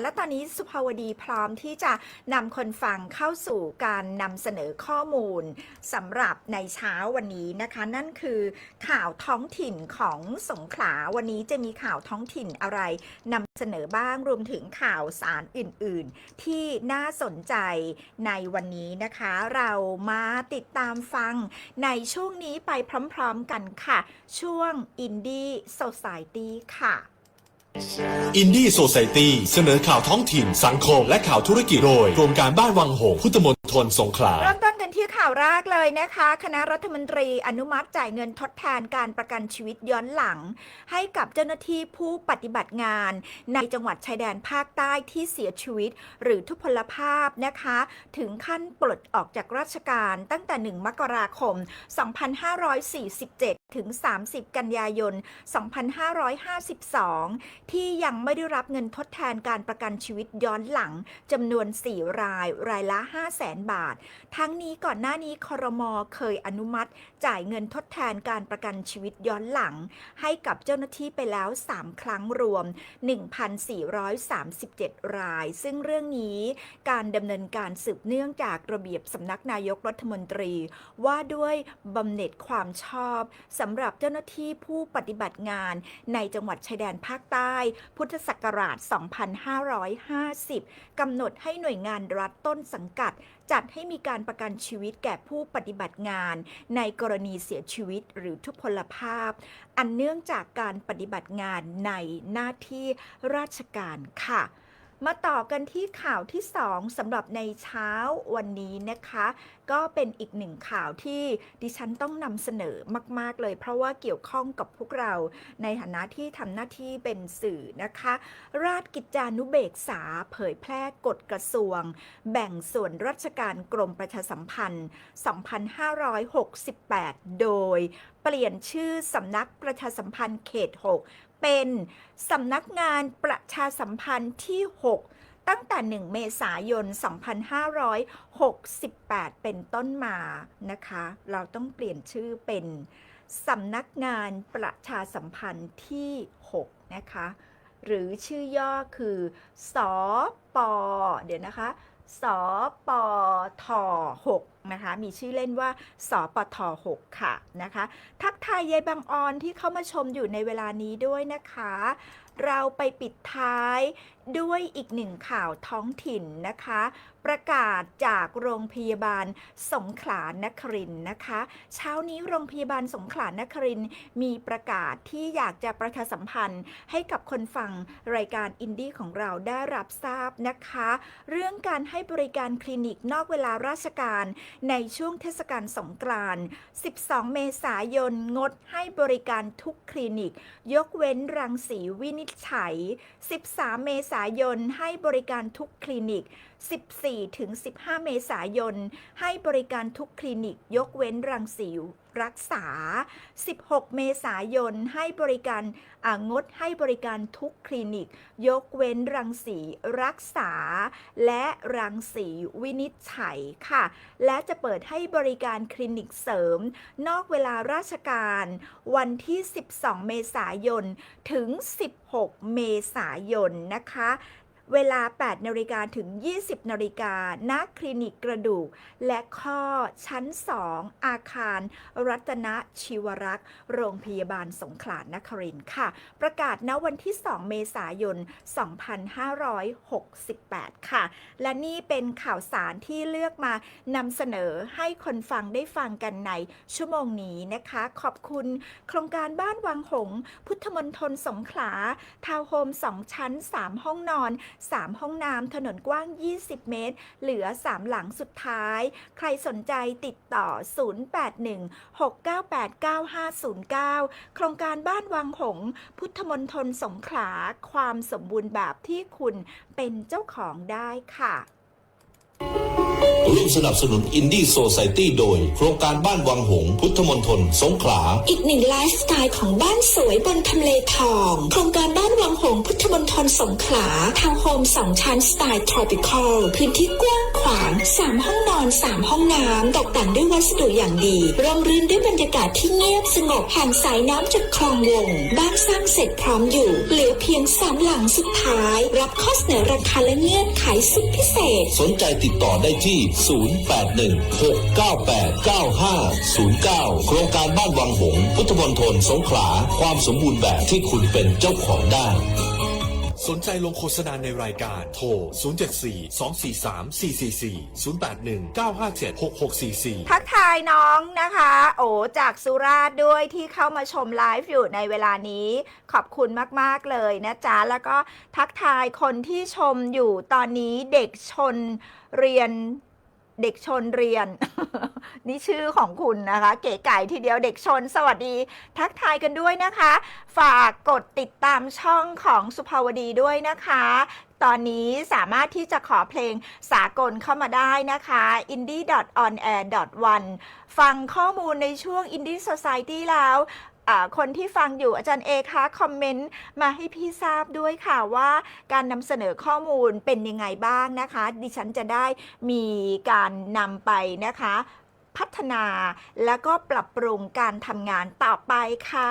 และตอนนี้สุภาวดีพร้อมที่จะนำคนฟังเข้าสู่การนำเสนอข้อมูลสำหรับในเช้าวันนี้นะคะ นั่นคือข่าวท้องถิ่นของสงขลาวันนี้จะมีข่าวท้องถิ่นอะไรนำเสนอบ้างรวมถึงข่าวสารอื่น ๆ ที่น่าสนใจในวันนี้นะคะ เรามาติดตามฟังในช่วงนี้ไปพร้อม ๆ กันค่ะ ช่วง Indie Society ค่ะ อินดี้โซซตี้เสนอข่าวท้องถิ่น สังคม และข่าวธุรกิจโดยกรมการบ้านวังหงพุทธมณฑลสงขลา เริ่มต้น ข่าวแรกเลยนะคะ คณะรัฐมนตรีอนุมัติจ่ายเงินทดแทนการประกันชีวิตย้อนหลัง ให้กับเจ้าหน้าที่ผู้ปฏิบัติงาน ในจังหวัดชายแดนภาคใต้ที่เสียชีวิต หรือทุพพลภาพนะคะ ถึงขั้นปลดออกจากราชการตั้งแต่ 1 มกราคม 2547 ถึง 30 กันยายน 2552 ที่ยังไม่ได้รับเงินทดแทนการประกันชีวิตย้อนหลังจำนวน 4 รายรายละ 5 0 0แสนบาท ทั้งนี้ก่อนหน้านี้คอรมอเคยอนุมัติ จ่ายเงินทดแทนการประกันชีวิตย้อนหลัง ให้กับเจ้าหน้าที่ไปแล้ว 3 ครั้งรวม 1,437 ราย ซึ่งเรื่องนี้การดำเนินการสืบเนื่องจากระเบียบสำนักนายกรัฐมนตรี ว่าด้วยบำเหน็จความชอบสำหรับเจ้าหน้าที่ผู้ปฏิบัติงานในจังหวัดชายแดนภาคใต้ พุทธศักราช 2550 กำหนดให้หน่วยงานรัฐต้นสังกัด จัดให้มีการประกันชีวิตแก่ผู้ปฏิบัติงาน ในกรณีเสียชีวิตหรือทุพพลภาพ อันเนื่องจากการปฏิบัติงานในหน้าที่ราชการค่ะ มาต่อกันที่ข่าวที่ 2สำหรับในเช้าวันนี้นะคะ ก็เป็นอีกหนึ่งข่าวที่ดิฉันต้องนำเสนอมาก ๆ เลย เพราะว่าเกี่ยวข้องกับพวกเราในฐานะที่ทำหน้าที่เป็นสื่อนะคะ ราชกิจจานุเบกษาเผยแพร่กฎกระทรวง แบ่งส่วนราชการกรมประชาสัมพันธ์ 2568 โดย เปลี่ยนชื่อสำนักประชาสัมพันธ์เขต 6 เป็นสำนักงานประชาสัมพันธ์ที่ 6 ตั้งแต่ 1 เมษายน 2568 เป็นต้นมานะคะ เราต้องเปลี่ยนชื่อเป็นสำนักงานประชาสัมพันธ์ที่ 6 นะคะ หรือชื่อย่อคือ สอปอเดี๋ยวนะคะ สปท6นะคะ มีชื่อเล่นว่า สปท6ค่ะนะคะ ทักทายยายบางออนที่เข้ามาชมอยู่ในเวลานี้ด้วยนะคะ เราไปปิดท้าย ด้วยอีกหนึ่งข่าวท้องถิ่นนะคะ ประกาศจากโรงพยาบาลสงขลานครินนะคะ เช้านี้โรงพยาบาลสงขลานครินมีประกาศที่อยากจะประชาสัมพันธ์ให้กับคนฟังรายการอินดี้ของเราได้รับทราบนะคะ เรื่องการให้บริการคลินิกนอกเวลาราชการในช่วงเทศกาลสงกรานต์12 เมษายนงดให้บริการทุกคลินิก ยกเว้นรังสีวินิจฉัย 13 เมษาายนให้บริการทุกคลินิก 14ถึง15 เมษายนให้บริการทุกคลินิก ยกเว้นรังสี รักษา 16 เมษายนให้บริการงดให้บริการทุกคลินิก ยกเว้นรังสีรักษา และรังสีวินิจฉัยค่ะ และจะเปิดให้บริการคลินิกเสริม นอกเวลาราชการ วันที่ 12 เมษายน ถึง 16 เมษายนนะคะ เวลา 8นาฬิกาถึง 20นาฬิกาณคลินิกกระดูก และข้อชั้น 2 อาคาร รัตนชีวรักษ์ โรงพยาบาลสงขลานครินทร์ค่ะ ประกาศณวันที่ 2 เมษายน 2568 ค่ะ และนี่เป็นข่าวสารที่เลือกมานำเสนอให้คนฟังได้ฟังกันในชั่วโมงนี้นะคะ ขอบคุณโครงการบ้านวังหงส์พุทธมณฑลสงขลาทาวน์โฮม 2 ชั้น 3 ห้องนอน3 ห้องน้ำถนนกว้าง 20 เมตร เหลือ 3 หลังสุดท้าย ใครสนใจติดต่อ 0816989509 โครงการบ้านวังหงส์พุทธมณฑลสงขลา ความสมบูรณ์แบบที่คุณเป็นเจ้าของได้ค่ะ ร่วมสนับสนุนอินดี้โซซตี้โดย โครงการบ้านวังหง พุทธมณฑลสงขลา อีกหนึ่งไลฟ์สไตล์ของบ้านสวยบนทำเลทอง โครงการบ้านวังหง พุทธมณฑลสงขลาทาวน์โฮมสองชั้นสไตล์ทรอปิคอลพื้นที่กว้าง ขวาง3ห้องนอน 3 ห้องน้ำตกแต่งด้วยวัสดุอย่างดีร่มรื่นด้วยบรรยากาศที่เงียบสงบห่างสายน้ำจากคลองวง บ้านสร้างเสร็จพร้อมอยู่เหลือเพียงสามหลังสุดท้าย รับข้อเสนอราคาและเงื่อนไขสุดพิเศษ สนใจติดต่อได้ที่ 0816989509 โครงการบ้านวังหง พุทธมณฑลสงขลา ความสมบูรณ์แบบที่คุณเป็นเจ้าของได้ สนใจลงโฆษณาในรายการ โทร 074 243 444 081 957 6644 ทักทายน้องนะคะ โอ้จากสุราษฎร์ด้วยที่เข้ามาชมไลฟ์อยู่ในเวลานี้ ขอบคุณมาก ๆ เลยนะจ๊ะ แล้วก็ทักทายคนที่ชมอยู่ตอนนี้เด็กชนเรียน เด็กชนเรียน นี่ชื่อของคุณนะคะ เก๋ไก่ทีเดียวเด็กชน สวัสดี ทักทายกันด้วยนะคะ ฝากกดติดตามช่องของสุภาวดีด้วยนะคะ ตอนนี้สามารถที่จะขอเพลงสากลเข้ามาได้นะคะ indie.onair.one ฟังข้อมูลในช่วง Indie Society แล้ว คนที่ฟังอยู่อาจารย์เอคะคอมเมนต์มาให้พี่ทราบด้วยค่ะว่าการนำเสนอข้อมูลเป็นยังไงบ้างนะคะ ดิฉันจะได้มีการนำไปนะคะ พัฒนาแล้วก็ปรับปรุงการทำงานต่อไปค่ะ